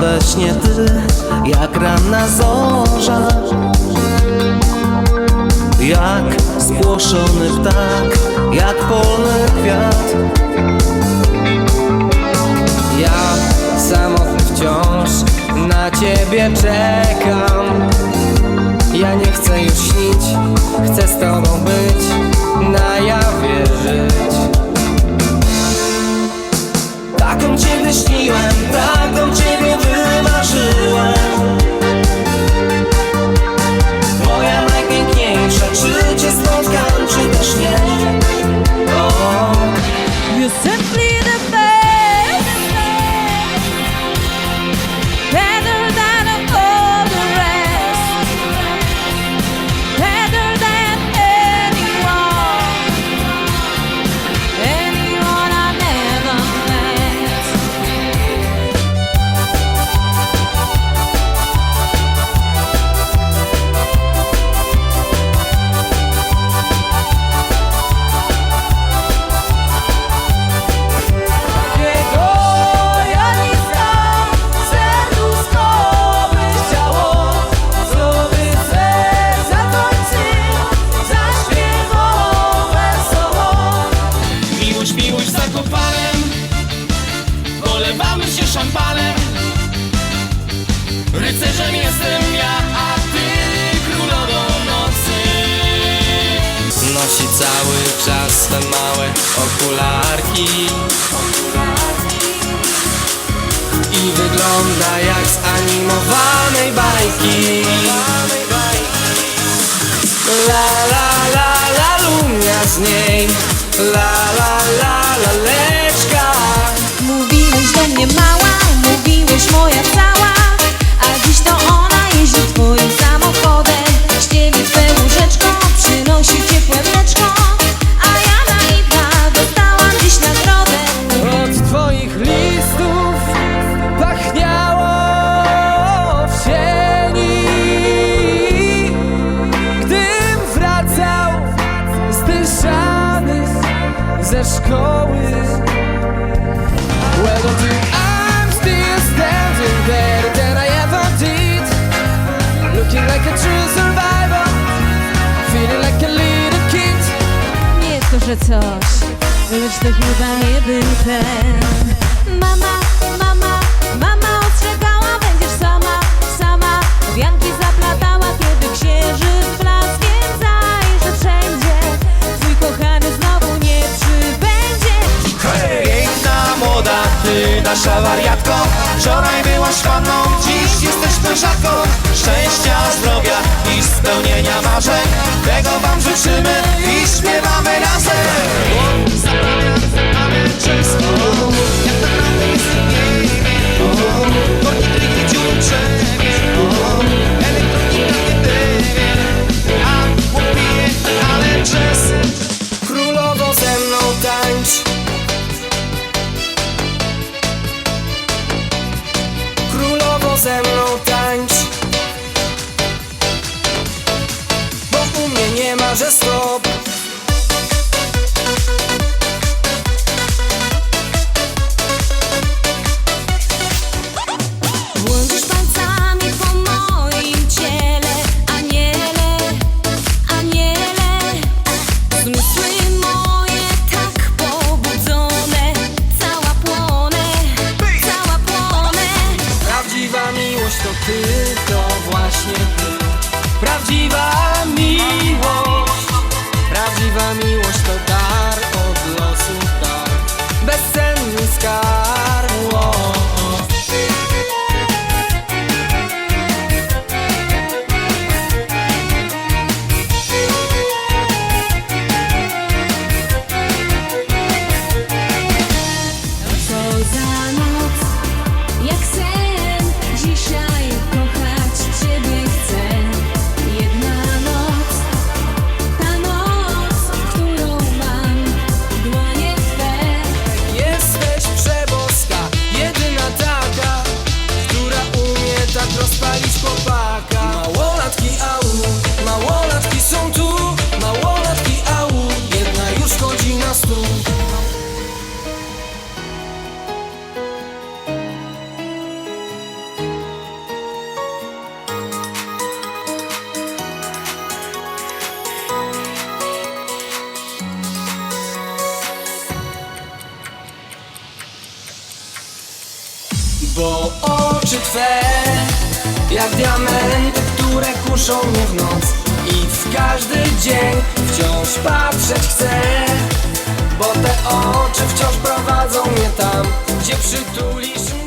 we śnie ty, jak ranna zorza Jak spłoszony ptak, jak polny kwiat. Ja samotny wciąż na ciebie czekam. Ja nie chcę już śnić, chcę z tobą być Na jawie żyć. Taką ciebie śniłem, simply cały czas te małe okularki. I wygląda jak z animowanej bajki. La la la la lumia z niej. La la la leczka Mówiłeś do mnie mała, mówiłeś moja Coś, lecz to chyba był ten. Mama, mama, mama ostrzegała, będziesz sama, sama. Wianki zaplatała, kiedy księżyc blask Więc zajrzę wszędzie, twój kochany znowu nie przybędzie. Piękna, młoda, ty nasza wariatko. Wczoraj byłaś panną, dziś jesteś mężatką. Szczęścia, zdrowia i spełnienia marzeń. Tego wam życzymy to chłopaka. Małolatki au, małolatki są tu. Małolatki au, jedna już chodzi na stół. Bo oczy twe jak diamenty, które kuszą mnie w noc. I w każdy dzień wciąż patrzeć chcę. Bo te oczy wciąż prowadzą mnie tam Gdzie przytulisz mnie